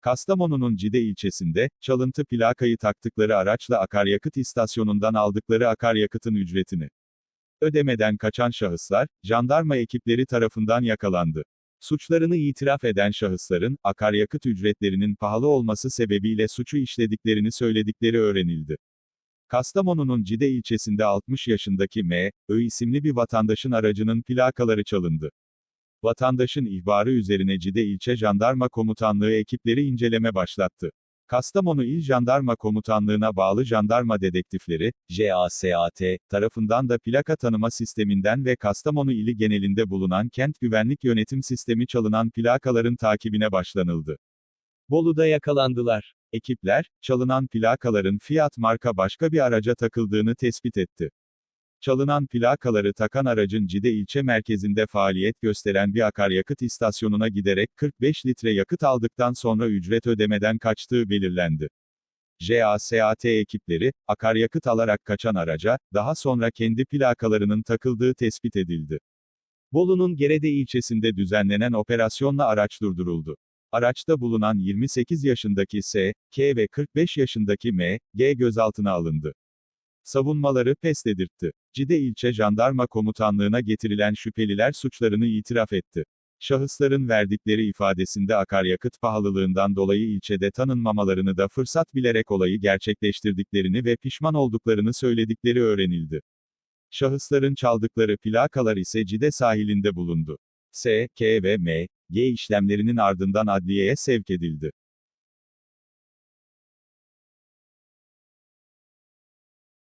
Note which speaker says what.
Speaker 1: Kastamonu'nun Cide ilçesinde, çalıntı plakayı taktıkları araçla akaryakıt istasyonundan aldıkları akaryakıtın ücretini ödemeden kaçan şahıslar, jandarma ekipleri tarafından yakalandı. Suçlarını itiraf eden şahısların, akaryakıt ücretlerinin pahalı olması sebebiyle suçu işlediklerini söyledikleri öğrenildi. Kastamonu'nun Cide ilçesinde 60 yaşındaki M. Ö isimli bir vatandaşın aracının plakaları çalındı. Vatandaşın ihbarı üzerine Cide İlçe Jandarma Komutanlığı ekipleri inceleme başlattı. Kastamonu İl Jandarma Komutanlığı'na bağlı jandarma dedektifleri, JASAT, tarafından da plaka tanıma sisteminden ve Kastamonu ili genelinde bulunan kent güvenlik yönetim sistemi çalınan plakaların takibine başlanıldı.
Speaker 2: Bolu'da yakalandılar.
Speaker 1: Ekipler, çalınan plakaların Fiat marka başka bir araca takıldığını tespit etti. Çalınan plakaları takan aracın Cide ilçe merkezinde faaliyet gösteren bir akaryakıt istasyonuna giderek 45 litre yakıt aldıktan sonra ücret ödemeden kaçtığı belirlendi. JASAT ekipleri, akaryakıt alarak kaçan araca, daha sonra kendi plakalarının takıldığı tespit edildi. Bolu'nun Gerede ilçesinde düzenlenen operasyonla araç durduruldu. Araçta bulunan 28 yaşındaki S, K ve 45 yaşındaki M, G gözaltına alındı. Savunmaları pes dedirtti. Cide ilçe jandarma komutanlığına getirilen şüpheliler suçlarını itiraf etti. Şahısların verdikleri ifadesinde akaryakıt pahalılığından dolayı ilçede tanınmamalarını da fırsat bilerek olayı gerçekleştirdiklerini ve pişman olduklarını söyledikleri öğrenildi. Şahısların çaldıkları plakalar ise Cide sahilinde bulundu. S, K ve M, G işlemlerinin ardından adliyeye sevk edildi.